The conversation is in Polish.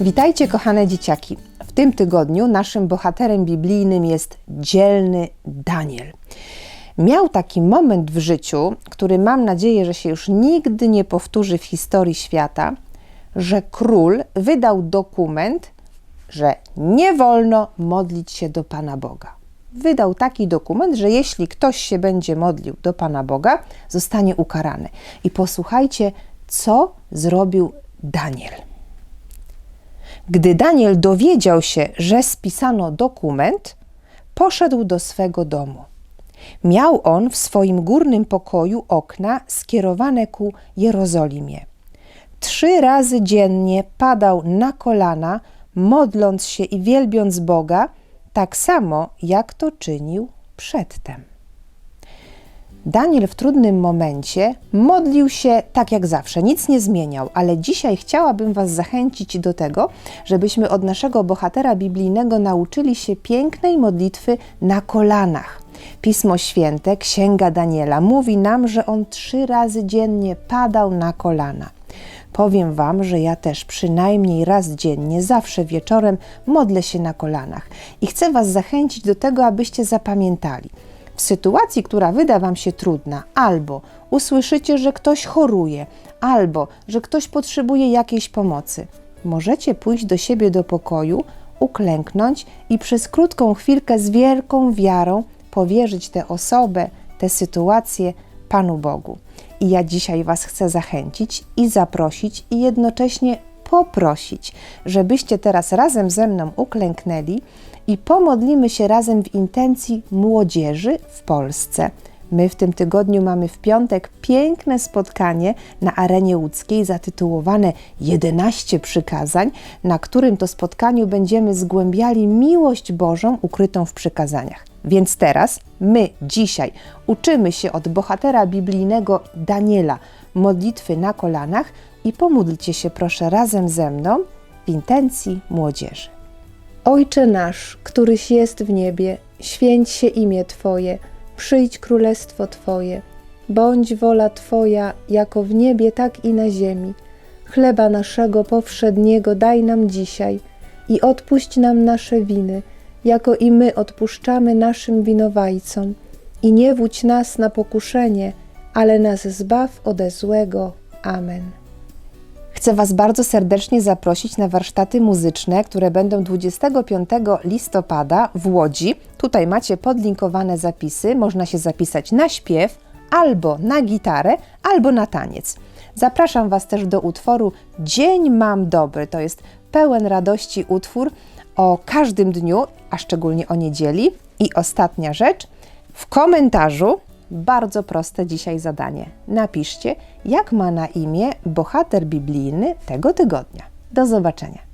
Witajcie, kochane dzieciaki. W tym tygodniu naszym bohaterem biblijnym jest dzielny Daniel. Miał taki moment w życiu, który mam nadzieję, że się już nigdy nie powtórzy w historii świata, że król wydał dokument, że nie wolno modlić się do Pana Boga. Wydał taki dokument, że jeśli ktoś się będzie modlił do Pana Boga, zostanie ukarany. I posłuchajcie, co zrobił Daniel. Gdy Daniel dowiedział się, że spisano dokument, poszedł do swego domu. Miał on w swoim górnym pokoju okna skierowane ku Jerozolimie. Trzy razy dziennie padał na kolana, modląc się i wielbiąc Boga, tak samo jak to czynił przedtem. Daniel w trudnym momencie modlił się tak jak zawsze, nic nie zmieniał, ale dzisiaj chciałabym Was zachęcić do tego, żebyśmy od naszego bohatera biblijnego nauczyli się pięknej modlitwy na kolanach. Pismo Święte, Księga Daniela, mówi nam, że on trzy razy dziennie padał na kolana. Powiem Wam, że ja też przynajmniej raz dziennie, zawsze wieczorem modlę się na kolanach i chcę Was zachęcić do tego, abyście zapamiętali – w sytuacji, która wyda Wam się trudna, albo usłyszycie, że ktoś choruje, albo że ktoś potrzebuje jakiejś pomocy, możecie pójść do siebie do pokoju, uklęknąć i przez krótką chwilkę z wielką wiarą powierzyć tę osobę, tę sytuację Panu Bogu. I ja dzisiaj Was chcę zachęcić i zaprosić, i jednocześnie poprosić, żebyście teraz razem ze mną uklęknęli i pomodlimy się razem w intencji młodzieży w Polsce. My w tym tygodniu mamy w piątek piękne spotkanie na arenie łódzkiej zatytułowane 11 przykazań, na którym to spotkaniu będziemy zgłębiali miłość Bożą ukrytą w przykazaniach. Więc teraz my dzisiaj uczymy się od bohatera biblijnego Daniela modlitwy na kolanach i pomódlcie się proszę razem ze mną w intencji młodzieży. Ojcze nasz, któryś jest w niebie, święć się imię Twoje, przyjdź królestwo Twoje, bądź wola Twoja, jako w niebie, tak i na ziemi. Chleba naszego powszedniego daj nam dzisiaj i odpuść nam nasze winy, jako i my odpuszczamy naszym winowajcom. I nie wódź nas na pokuszenie, ale nas zbaw ode złego. Amen. Chcę Was bardzo serdecznie zaprosić na warsztaty muzyczne, które będą 25 listopada w Łodzi. Tutaj macie podlinkowane zapisy. Można się zapisać na śpiew, albo na gitarę, albo na taniec. Zapraszam Was też do utworu Dzień mam dobry. To jest pełen radości utwór o każdym dniu, a szczególnie o niedzieli. I ostatnia rzecz, w komentarzu bardzo proste dzisiaj zadanie. Napiszcie, jak ma na imię bohater biblijny tego tygodnia. Do zobaczenia.